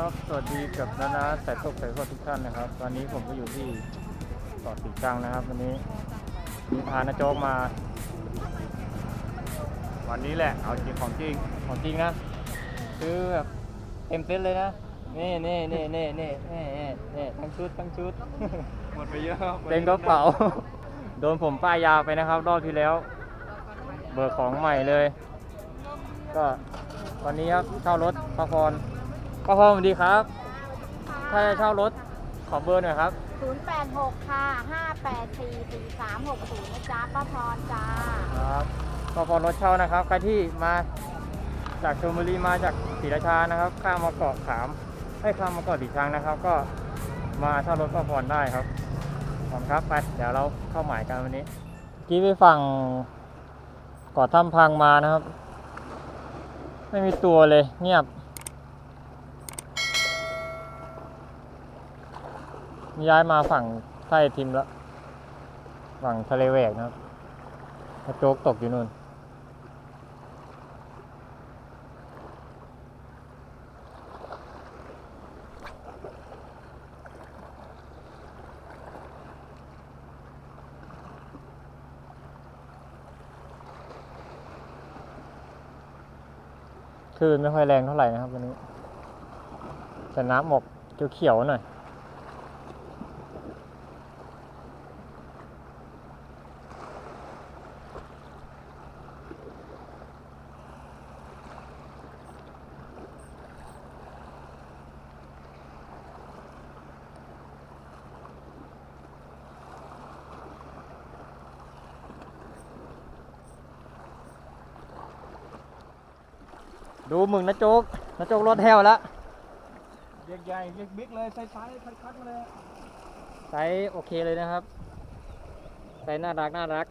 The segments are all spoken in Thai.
ครับ สวัสดีกับนานาสายชคสายทอดทุกท่านนะครับ ตอนนี้ผมก็อยู่ที่เกาะสีจังนะครับ วันนี้มีพานาโจ๊กมา วันนี้แหละ เอาจริงของจริง ของจริงนะ คือแบบเต็มเซ็ตเลยนะ นี่นี่นี่นี่นี่นี่นี่ทั้งชุดทั้งชุด หมดไปเยอะเต็มกระเป๋า โดนผมป้ายยาไปนะครับ รอบที่แล้ว เบอร์ของใหม่เลย ก็ตอนนี้ครับเช่ารถพักผ่ พระพรสวัสดีครับ ถ้าจะเช่ารถขอเบอร์หน่อยครับ 086 ค่ะ 584 4360นะจ๊ะป้าพรจ้า ครับพระพรรถเช่านะครับ ใครที่มาจากชลบุรีมาจากศรีราชานะครับ ข้ามมาเกาะขาม ให้ข้ามมาเกาะสีชังนะครับ ก็มาเช่ารถพระพรได้ครับขอบคุณครับไปเดี๋ยวเราเข้าหมายกันวันนี้กี้ไปฝั่งเกาะถ้ำพังมานะครับ ไม่มีตัวเลยเงียบ ย้ายมาฝั่งไทยทิมแล้ว ฝั่งทะเลแหวกนะครับกระโจกตกอยู่นู่น คลื่นไม่ค่อยแรงเท่าไหร่นะครับวันนี้ แต่น้ำออกเขียวๆหน่อย ดูมึงนะโจ๊กนะโจ๊กรถแถวแล้วเรียกใหญ่เรียกบิ๊กเลยไซส์ไซส์คัดคัดมาเลยไซส์โอเคเลยนะครับไซส์น่ารักน่ารัก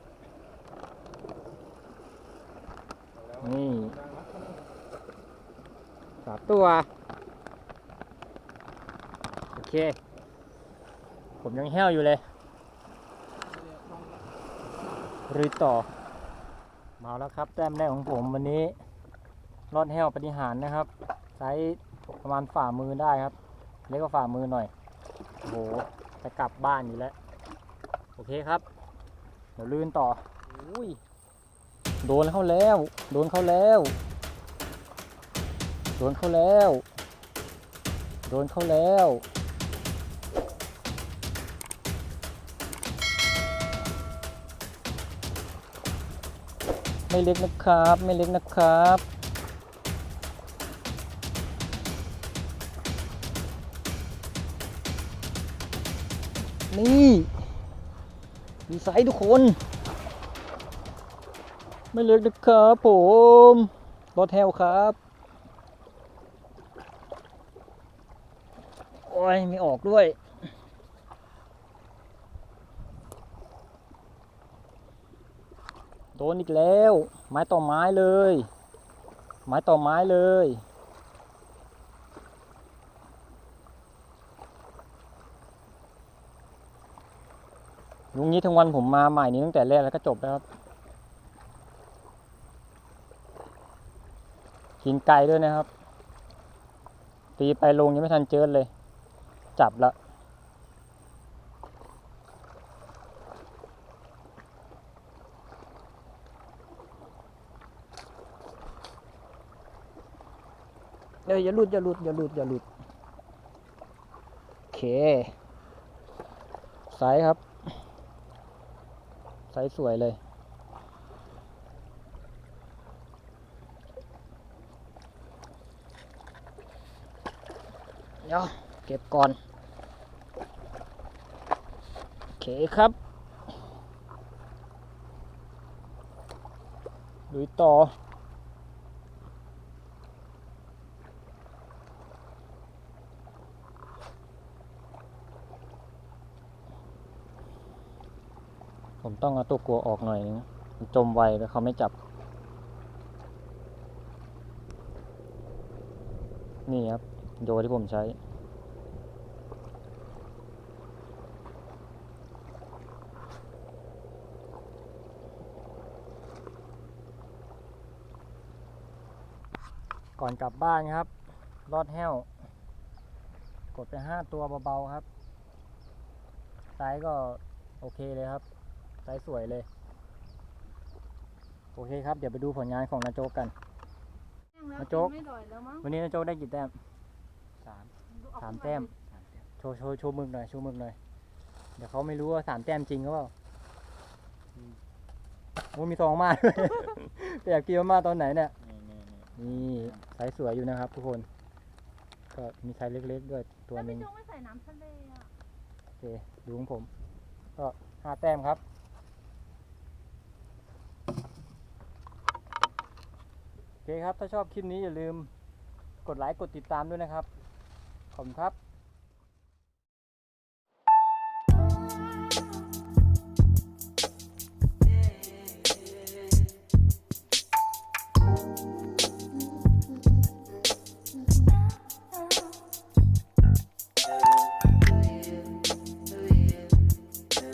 นี่สามตัว โอเค ผมยังแห้วอยู่เลยรุยต่อ มาแล้วครับ แต้มแรกของผมวันนี้ รอดแห้วปฏิหารนะครับไซส์ประมาณฝ่ามือได้ครับ เล็กกว่าฝ่ามือหน่อยโอ้โหจะกลับบ้านอยู่แล้ว โอเคครับ เดี๋ยวลื่นต่ออุ้ยโดนเข้าแล้ว โดนเข้าแล้ว โดนเข้าแล้ว โดนเข้าแล้วไม่เล็กนะครับ ไม่เล็กนะครับ นี่ดีไซน์ทุกคน ไม่เล็กนะครับผมรถแฮวครับ โอ้ย ไม่ออกด้วยโดนอีกแล้ว ไม้ต่อไม้เลย ไม้ต่อไม้เลย ลุงนี้ทั้งวันผมมาใหม่นี้ตั้งแต่แรกแล้วก็จบแล้วครับกินไกลด้วยนะครับ ตีไปลงยังไม่ทันเจอเลย จับละเอ้ยอย่าหลุดอย่าหลุดอย่าหลุดอย่าหลุดโอเคไซส์ครับ ส์สวยเลย เดี๋ยวเก็บก่อน โอเคครับลุยต่อ ผมต้องเอาตัวกลัวออกหน่อยนึงมันจมไวแล้วเขาไม่จับ นี่ครับ โยที่ผมใช้ ก่อนกลับบ้านครับ รอดแห้ว กดไปห้าตัวเบาๆครับไซส์ก็โอเคเลยครับ ไซส์สวยเลย โอเคครับ เดี๋ยวไปดูผลงานของนาโจกกัน มาโจ๊ก ไม่ด่อยแล้วมั้งวันนี้นาโจกได้กี่แต้ม สามเอสามขึ้นแต้มสามแต้ม โชว์โชว์โชว์มึกหน่อยโชว์มึกหน่อย เดี๋ยวเขาไม่รู้ว่าสามแต้มจริงหรือเปล่าอืม โอ้มีสองมาด้วย ไปแอบกินมาตอนไหนเนี่ย นี่นี่นี่นี่ไซส์สวยอยู่นะครับทุกคน ก็มีไซส์เล็กๆด้วยตัวแล้วหนึ่พี่ง โจ๊กไม่ใส่น้ำทะเลอะ โอเคดูของผม ก็ห้าแต้มครับ โอเคครับ ถ้าชอบคลิปนี้อย่าลืมกดไลค์กดติดตามด้วยนะครับ ขอบคุณครับ